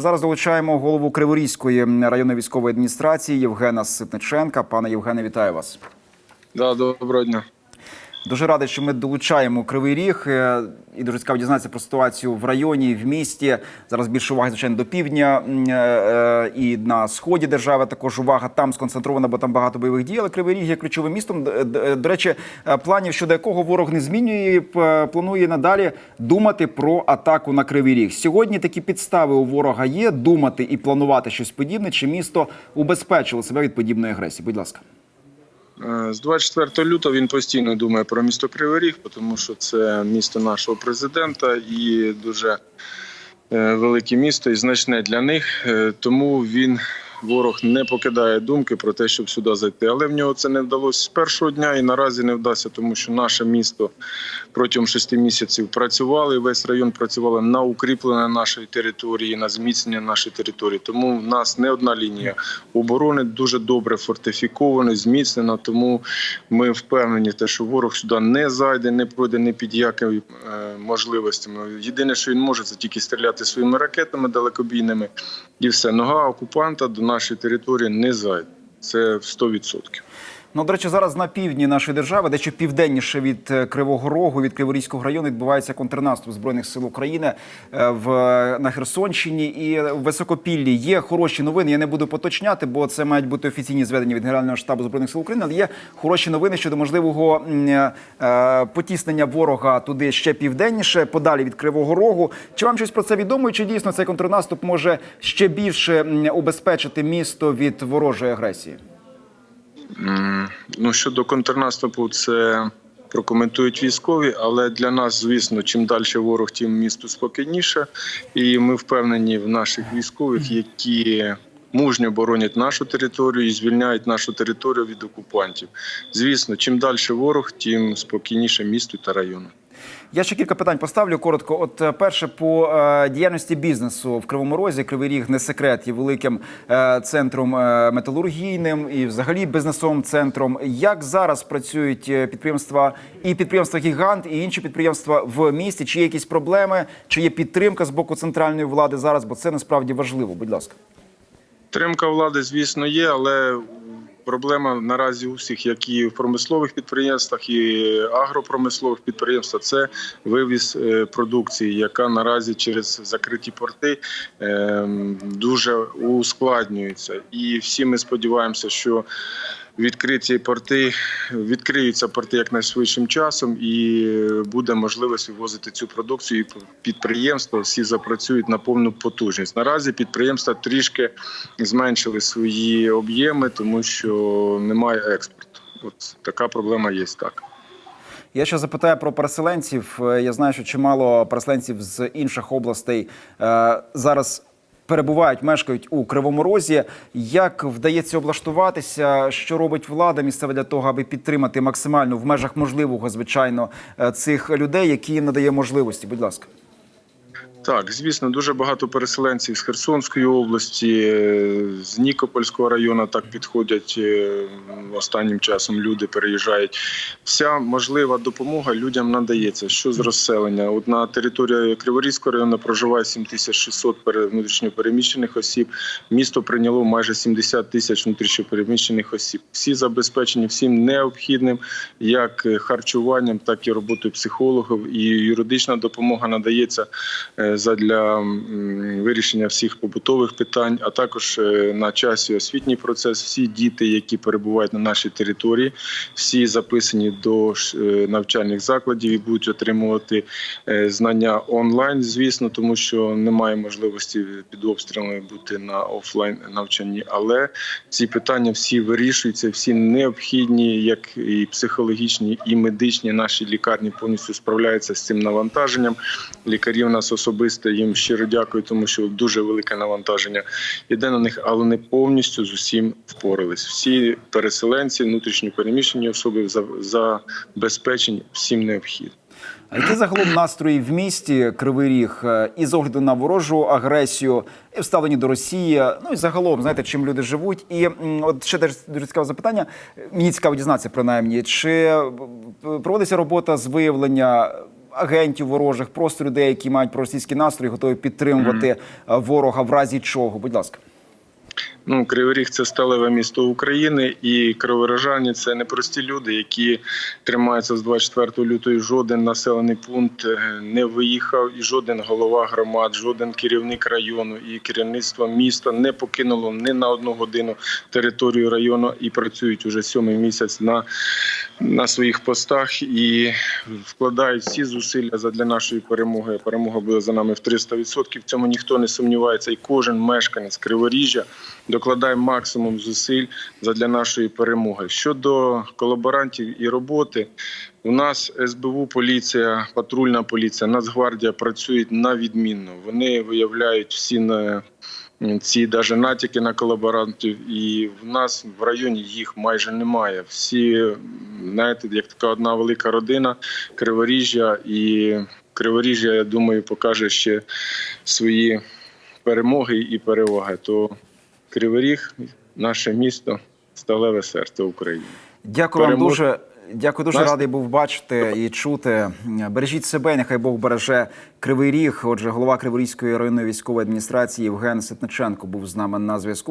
Зараз долучаємо голову Криворізької районної військової адміністрації Євгена Ситниченка. Пане Євгене, вітаю вас. Да, доброго дня. Дуже радий, що ми долучаємо Кривий Ріг е, і дуже цікаво дізнатися про ситуацію в районі, в місті. Зараз більше уваги, звичайно, до півдня е, е, і на сході держави. Також увага там сконцентрована, бо там багато бойових дій. Але Кривий Ріг є ключовим містом. До речі, планів щодо якого ворог не змінює, планує надалі думати про атаку на Кривий Ріг. Сьогодні такі підстави у ворога є думати і планувати щось подібне. Чи місто убезпечило себе від подібної агресії? Будь ласка. Е, З 24 лютого він постійно думає про місто Кривий Ріг, тому що це місто нашого президента і дуже е, велике місто і значне для них. Е, Тому він ворог не покидає думки про те, щоб сюди зайти. Але в нього це не вдалося з першого дня і наразі не вдасться, тому що наше місто протягом шести місяців працювало, і весь район працювало на укріплення нашої території, на зміцнення нашої території. Тому в нас не одна лінія оборони дуже добре фортифікована, зміцнена. Тому ми впевнені, те, що ворог сюди не зайде, не пройде ні під якими е, можливостями. Єдине, що він може, це тільки стріляти своїми ракетами далекобійними, і все. Нога окупанта до нашої території не зайде. Це 100%. Ну, до речі, зараз на півдні нашої держави, дещо південніше від е, Кривого Рогу, від Криворізького району, відбувається контрнаступ збройних сил України е, в на Херсонщині і в Високопіллі. Є хороші новини. Я не буду поточняти, бо це мають бути офіційні зведення від Генерального штабу збройних сил України. Але є хороші новини щодо можливого е, потіснення ворога туди ще південніше, подалі від Кривого Рогу. Чи вам щось про це відомо? Чи дійсно цей контрнаступ може ще більше убезпечити місто від ворожої агресії? Ну щодо контрнаступу, це прокоментують військові, але для нас, звісно, чим далі ворог, тим місто спокійніше. І ми впевнені в наших військових, які мужньо боронять нашу територію і звільняють нашу територію від окупантів. Звісно, чим далі ворог, тим спокійніше місто та району. Я ще кілька питань поставлю коротко. От е, перше по е, діяльності бізнесу в Кривому Розі. Кривий Ріг не секрет, є великим е, центром е, металургійним і взагалі бізнесовим центром. Як зараз працюють е, підприємства і підприємства Гігант, і інші підприємства в місті? Чи є якісь проблеми, чи є підтримка з боку центральної влади зараз? Бо це насправді важливо. Будь ласка. Тримка влади, звісно, є, але проблема наразі у всіх, як і в промислових підприємствах, і агропромислових підприємствах, це вивіз е, продукції, яка наразі через закриті порти е, дуже ускладнюється. І всі ми сподіваємося, що відкриті порти відкриються порти якнайшвидшим часом, і буде можливість вивозити цю продукцію. І підприємства всі запрацюють на повну потужність. Наразі підприємства трішки зменшили свої об'єми, тому що немає експорту. От така проблема є так. Я ще запитаю про переселенців. Е, Я знаю, що чимало переселенців з інших областей е, зараз перебувають, мешкають у Кривому Розі. Як вдається облаштуватися? Що робить влада місцева для того, аби підтримати максимально в межах можливого, звичайно, е, цих людей, які їм надає можливості? Будь ласка. Так, звісно, дуже багато переселенців з Херсонської області, з Нікопольського району так підходять е, останнім часом. Люди переїжджають. Вся можлива допомога людям надається. Що з розселення? От на території Криворізького району проживає 7600 пере- внутрішньопереміщених осіб. Місто прийняло майже 70 тисяч внутрішньопереміщених осіб. Всі забезпечені всім необхідним, як е, харчуванням, так і роботою психологів. І юридична допомога надається е, задля вирішення всіх побутових питань, а також е, на часі освітній процес. Всі діти, які перебувають на нашій території, всі записані до е, навчальних закладів і будуть отримувати е, знання онлайн, звісно, тому що немає можливості під обстрілами бути на офлайн навчанні. Але ці питання всі вирішуються, всі необхідні, як і психологічні, і медичні. Наші лікарні повністю справляються з цим навантаженням. Лікарі у нас особисто їм щиро дякую, тому що дуже велике навантаження іде на них, але не повністю з усім впорались. Всі переселенці, внутрішньо переміщені особи за- забезпечені всім необхідним. А які загалом настрої в місті Кривий Ріг е, і з огляду на ворожу агресію, і вставлені до Росії? Ну і загалом, знаєте, чим люди живуть? І от ще теж дуже цікаве запитання. Мені цікаво дізнатися, принаймні, чи е, проводиться робота з виявлення агентів ворожих, просто людей, які мають проросійські настрої, готові підтримувати е, ворога в разі чого. Будь ласка. Ну, Кривий Ріг це сталеве місто України, і криворожані це непрості люди, які тримаються з 24 лютого. Жоден населений пункт е, не виїхав, і жоден голова громад, жоден керівник району і керівництво міста не покинуло ні на одну годину територію району і працюють уже сьомий місяць на, на своїх постах і вкладають всі зусилля задля нашої перемоги. Перемога буде за нами в 300%. В цьому ніхто не сумнівається, і кожен мешканець Криворіжжя докладає максимум зусиль задля нашої перемоги. Щодо колаборантів і роботи, у нас СБУ, поліція, патрульна поліція, Нацгвардія працюють на відмінно. Вони виявляють всі на ці даже натяки на колаборантів, і в нас в районі їх майже немає. Всі знаєте, як така одна велика родина Криворіжжя, і Криворіжжя, я думаю, покаже ще свої перемоги і переваги. То Кривий Ріг – наше місто, сталеве серце України. Дякую вам дуже. Дякую дуже Нас- радий був бачити і чути. Бережіть себе, нехай Бог береже Кривий Ріг. Отже, голова Криворізької районної військової адміністрації Євген Ситниченко був з нами на зв'язку.